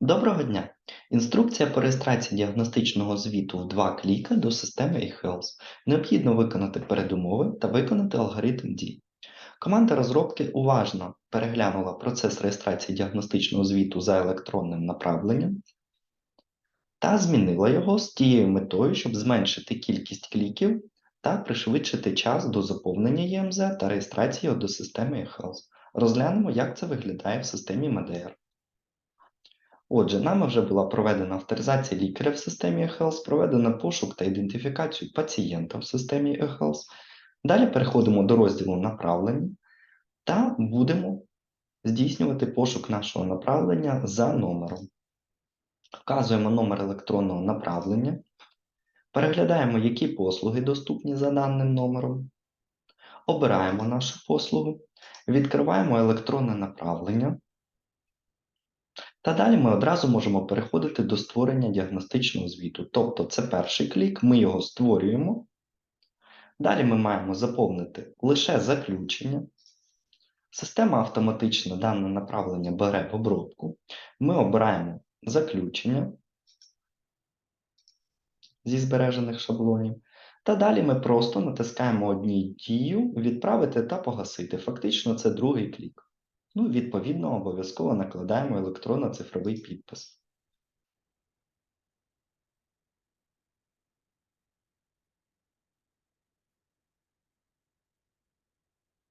Доброго дня! Інструкція по реєстрації діагностичного звіту в два кліки до системи eHealth. Необхідно виконати передумови та виконати алгоритм дій. Команда розробки уважно переглянула процес реєстрації діагностичного звіту за електронним направленням та змінила його з тією метою, щоб зменшити кількість кліків та пришвидшити час до заповнення ЄМЗ та реєстрації до системи eHealth. Розглянемо, як це виглядає в системі MEDR. Отже, нами вже була проведена авторизація лікаря в системі eHealth, проведено пошук та ідентифікацію пацієнта в системі eHealth. Далі переходимо до розділу направлення та будемо здійснювати пошук нашого направлення за номером. Вказуємо номер електронного направлення, переглядаємо, які послуги доступні за даним номером, обираємо нашу послугу, відкриваємо електронне направлення. Та далі ми одразу можемо переходити до створення діагностичного звіту. Тобто це перший клік, ми його створюємо. Далі ми маємо заповнити лише заключення. Система автоматично дане направлення бере в обробку. Ми обираємо заключення зі збережених шаблонів. Та далі ми просто натискаємо одній дію відправити та погасити. Фактично, це другий клік. Ну, відповідно, обов'язково накладаємо електронно-цифровий підпис.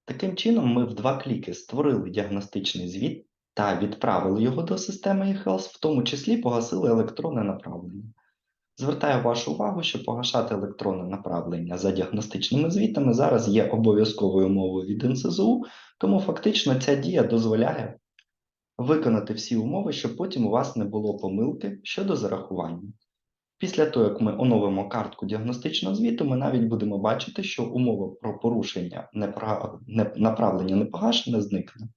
Таким чином, ми в два кліки створили діагностичний звіт та відправили його до системи eHealth, в тому числі погасили електронне направлення. Звертаю вашу увагу, що погашати електронне направлення за діагностичними звітами зараз є обов'язковою умовою від НСЗУ, тому фактично ця дія дозволяє виконати всі умови, щоб потім у вас не було помилки щодо зарахування. Після того, як ми оновимо картку діагностичного звіту, ми навіть будемо бачити, що умова про порушення непра... не... направлення непогашене зникне.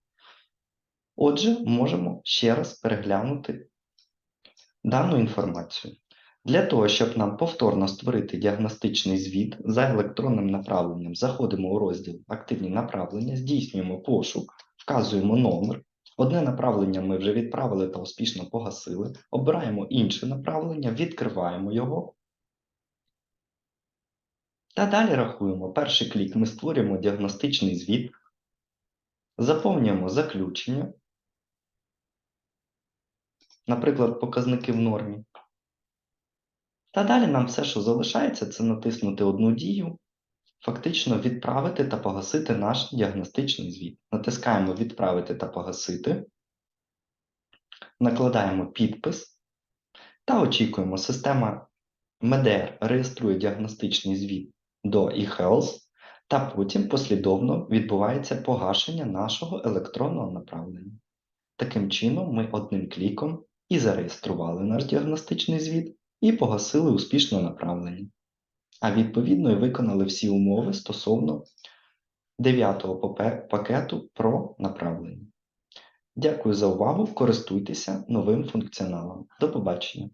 Отже, можемо ще раз переглянути дану інформацію. Для того, щоб нам повторно створити діагностичний звіт за електронним направленням, заходимо у розділ Активні направлення, здійснюємо пошук, вказуємо номер. Одне направлення ми вже відправили та успішно погасили. Обираємо інше направлення, відкриваємо його. Та далі рахуємо. Перший клік ми створюємо діагностичний звіт, заповнюємо заключення, наприклад, показники в нормі. Та далі нам все, що залишається, це натиснути одну дію, фактично відправити та погасити наш діагностичний звіт. Натискаємо Відправити та погасити, накладаємо підпис та очікуємо, система MEDR реєструє діагностичний звіт до eHealth, та потім послідовно відбувається погашення нашого електронного направлення. Таким чином, ми одним кліком і зареєстрували наш діагностичний звіт і погасили успішно направлення. А відповідно і виконали всі умови стосовно 9-го пакету про направлення. Дякую за увагу. Користуйтеся новим функціоналом. До побачення!